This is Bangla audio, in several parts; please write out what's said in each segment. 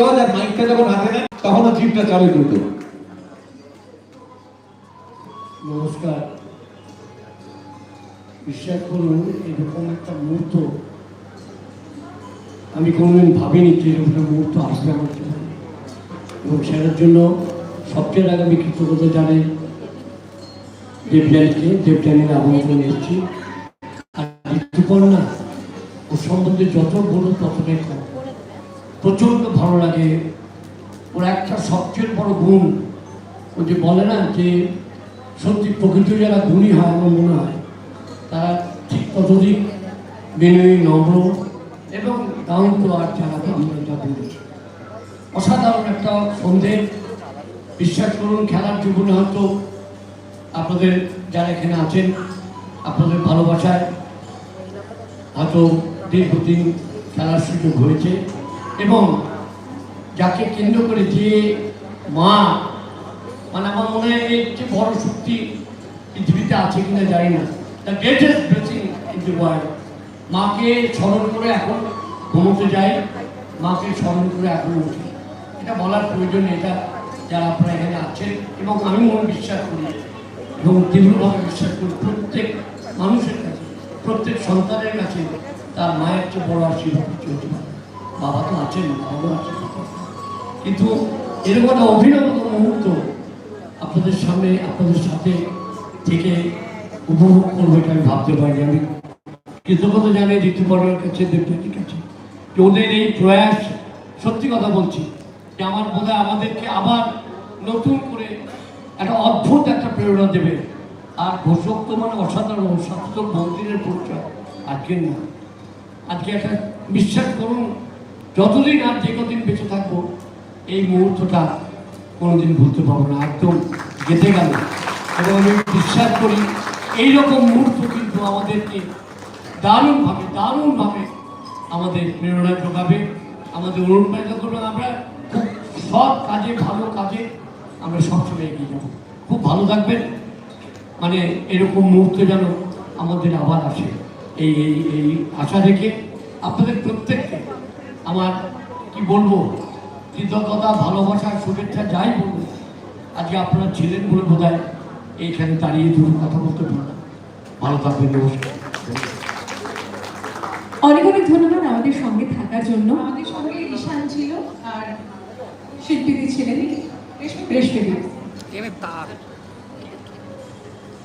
গজ আর মাইকটা যখন হাতে নেয়, তখন জিপটা চালু দ্রুত নমস্কার। বিশ্বাস করুন এরকম একটা মুহূর্ত আমি কোনোদিন ভাবিনি যে এরকম একটা মুহূর্ত আসবে আমার এবং সেটার জন্য সবচেয়ে আগে আমি কৃতজ্ঞতা জানাই দেবযানীকে। দেবযানীর আমন্ত্রণ এসেছি। আর ঋতুপর্ণা ও সম্বন্ধে যত বড় ততটাই কম। প্রচণ্ড ভালো লাগে। ওর একটা সবচেয়ে বড় গুণ, ও যে বলে না যে সত্যি প্রকৃত যারা গুণী হয়, আমার মনে হয়, তারা ঠিক ততদিক বিনয়ী, নম্র এবং ডাউন টু আর যারা আমরা অসাধারণ একটা সন্ধে। বিশ্বাস করুন, খেলার জীবনে হয়তো আপনাদের যারা এখানে আছেন, আপনাদের ভালোবাসায় হয়তো দীর্ঘদিন খেলার সুযোগ হয়েছে। এবং যাকে কেন্দ্র করে যে মা মানে আমার মনে হয় এর বড় শক্তি পৃথিবীতে আছে কিনা জানি না। The greatest blessing in the world মাকে স্মরণ করে এখন ঘুমোতে যাই, মাকে স্মরণ করে এখন উঠি। এটা বলার প্রয়োজন এটা যারা আপনারা এখানে আছেন এবং আমি মনে বিশ্বাস করি এবং তীব্রভাবে বিশ্বাস করি, প্রত্যেক মানুষের কাছে, প্রত্যেক সন্তানের কাছে তার মায়ের চেয়ে বড় আশীর্বাদ হতে পারে। বাবা তো আছেন, বাবাও আছেন। কিন্তু এরকম একটা অভিনব মুহূর্ত আপনাদের সামনে, আপনাদের সাথে থেকে উপভোগ করব এটা আমি ভাবতে পারিনি। আমি কৃতজ্ঞতা জানাই ঋতুপর্ণের কাছে দেবজাতির কাছে ওদের এই প্রয়াস, সত্যি কথা বলছি, যে আমার বোধ আমাদেরকে আবার নতুন করে একটা অদ্ভুত একটা প্রেরণা দেবে। আর ঘোষক তো মানে অসাধারণ সত্তর মন্দিরের পরিচয়। আজকে না। আজকে একটা বিশ্বাস করুন যতদিন আর যে কদিন বেঁচে থাকব, এই মুহূর্তটা কোনোদিন ভুলতে পারব না। একদম গেঁথে গেল। এবং আমি বিশ্বাস করি, এইরকম মুহূর্ত কিন্তু আমাদেরকে দারুণভাবে দারুণভাবে আমাদের প্রেরণা যোগাবে। আমাদের অনুপ্রাণিত করবে আমরা খুব সৎ কাজে, ভালো কাজে আমরা সবসময় এগিয়ে যাব। খুব ভালো থাকবেন। মানে এরকম মুহূর্ত যেন আমাদের আবার আসে। এই এই এই আশা রেখে আপনাদের প্রত্যেককে আমার কি বলব? কৃতজ্ঞতা ভালোবাসা শুভেচ্ছা যাই বলব আজকে আপনারা ছিলেন বলে বোধ হয় এইখানে দাঁড়িয়ে দুটো কথা বলতে পারলাম ভালো থাকবেন নমস্কার। অনেক অনেক ধন্যবাদ আমাদের সঙ্গে থাকার জন্য। আমাদের সঙ্গে ঈশান ছিল আর শিল্পীদি ছিলেন রেশমিদি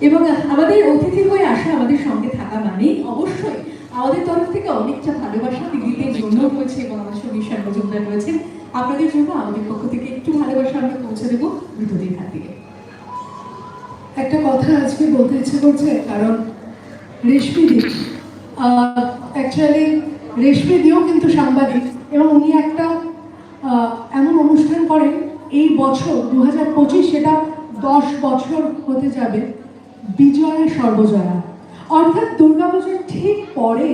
এবং আমাদের অতিথি হয়ে আসা আমাদের সঙ্গে থাকা মানে অবশ্যই আমাদের তরফ থেকে অনেকটা ভালোবাসা দিদিদের জন্য রয়েছে এবং আমার সঙ্গে ঈশান মজুমদার রয়েছেন। আপনাদের জন্য আমাদের পক্ষ থেকে একটু ভালোবাসা আমরা পৌঁছে দেবো বিদ্যুতের হাত থেকে একটা কথা আজকে বলতে ইচ্ছে করছে, কারণ রেশমিদি অ্যাকচুয়ালি রেশমিদিও কিন্তু সাংবাদিক এবং উনি একটা এমন অনুষ্ঠান করেন, এই বছর দু হাজার পঁচিশ সেটা দশ বছর হতে যাবে বিজয়া সর্বজয়া। অর্থাৎ দুর্গাপুজোর ঠিক পরে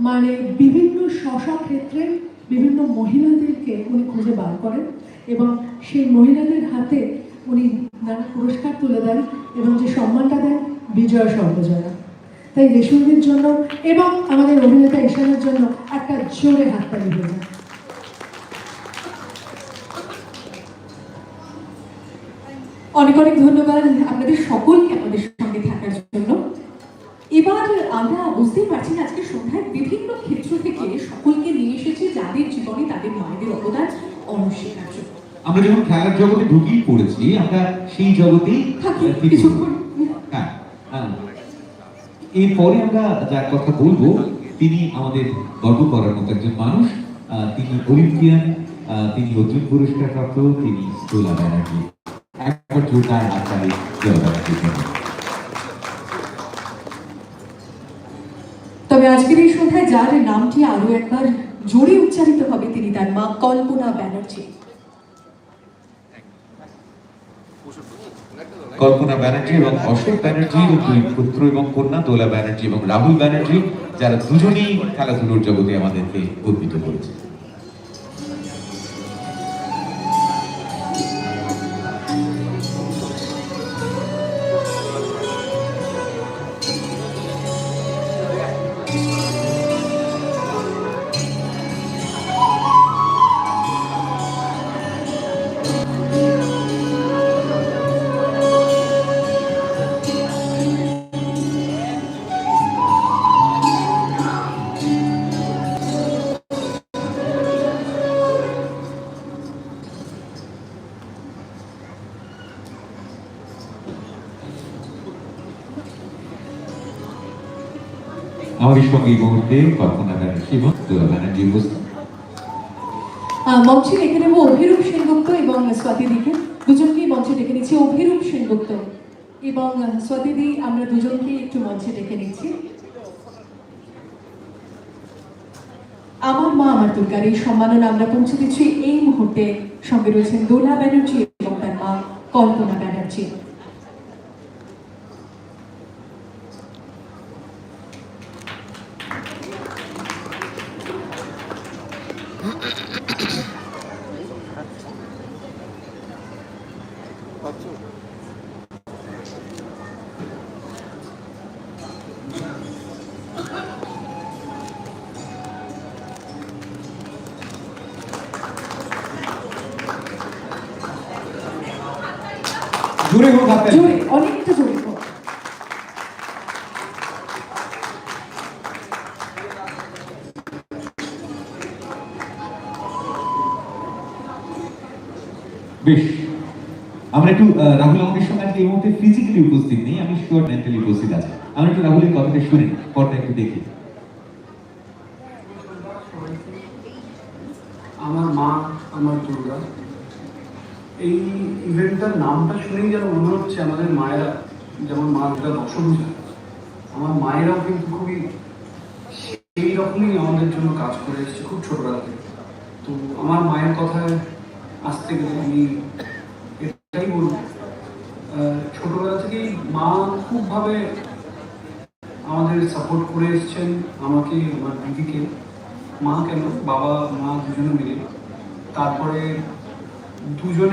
মানে বিভিন্ন শশা ক্ষেত্রে বিভিন্ন মহিলাদেরকে উনি খুঁজে বার করেন এবং সেই মহিলাদের হাতে উনি নানা পুরস্কার তুলে দেন এবং যে সম্মানটা দেন বিজয়া সর্বজয়া। তাই রেশমিদের জন্য এবং আমাদের অভিনেতা ঈশানের জন্য একটা জোরে হাততালি হয়ে যায় অনেক অনেক ধন্যবাদ। আপনাদের সকলকে আমাদের সঙ্গে থাকার জন্য। আমরা বুঝতেই পারছি না আজকে সন্ধ্যায় বিভিন্ন ক্ষেত্র থেকে সকলকে নিয়ে এসেছে যাদের জীবনে তাদের মায়েদের অবদান অনস্বীকার্য। আমরা যখন খেলার জগতে ঢুকিয়ে পড়েছি আমরা সেই জগতেই কিছুক্ষণ হ্যাঁ হ্যাঁ। এরপরে আমরা যার কথা বলব তিনি আমাদের গর্ব করার মতো একজন মানুষ। তিনি অলিম্পিয়ান তিনি অর্জুন পুরস্কার প্রাপ্ত তিনি দোলা ব্যানার্জি। একবার জোরদার হাততালি দোলা ব্যানার্জির তবে আজকের এই সন্ধ্যায় যার নামটি আরও একবার জোরে উচ্চারিত হবে তিনি তার মা কল্পনা ব্যানার্জি। কল্পনা ব্যানার্জি এবং অশোক ব্যানার্জি দুই পুত্র এবং কন্যা দোলা ব্যানার্জি এবং রাহুল ব্যানার্জি, যারা দুজনেই খেলাধুলোর জগতে আমাদেরকে গর্বিত করেছে। আমাদের মুহূর্তে কল্পনা ব্যানার্জি এবং দোলা ব্যানার্জি উপস্থিত মঞ্চে ডেকে নেব অভিরূপ সেনগুপ্ত এবং স্বাতি দুজনকেই মঞ্চে ডেকে নিচ্ছি অভিরূপ সেনগুপ্ত। এবং আহ, স্বাতি দি আমরা দুজনকেই একটু মঞ্চে ডেকে নিচ্ছি। আমার মা আমার দুর্গার এই সম্মাননা আমরা পৌঁছে দিচ্ছি। এই মুহূর্তে সঙ্গে রয়েছেন দোলা ব্যানার্জি এবং তার মা কল্পনা ব্যানার্জি। জোরে হোক হাতে। জোরে অনেকটা জোরে হোক। বেশ। আমরা একটু আহ, রাহুল আমাদের সঙ্গে আজকে এই মুহূর্তে ফিজিক্যালি উপস্থিত নেই আমি শিওর মেন্টালি উপস্থিত আছি। আমরা একটু রাহুলের কথাটা শুনি পরটা একটু দেখি। আমার মা আমার দুর্গা এই ইভেন্টটার নামটা শুনেই যেন মনে হচ্ছে আমাদের মায়েরা, যেমন মা দুর্গা দশভূজা আমার মায়েরাও কিন্তু খুবই সেই রকমই আমাদের জন্য কাজ করে এসেছে খুব ছোটবেলা থেকে তো আমার মায়ের কথায় আসতে গেলে আমি এটাই বলব ছোটবেলা থেকেই মা খুবভাবে আমাদের সাপোর্ট করে এসছেন, আমাকে, আমার দিদিকে। মা কেন? বাবা, মা দুজনে মিলে। তারপরে দুজনেই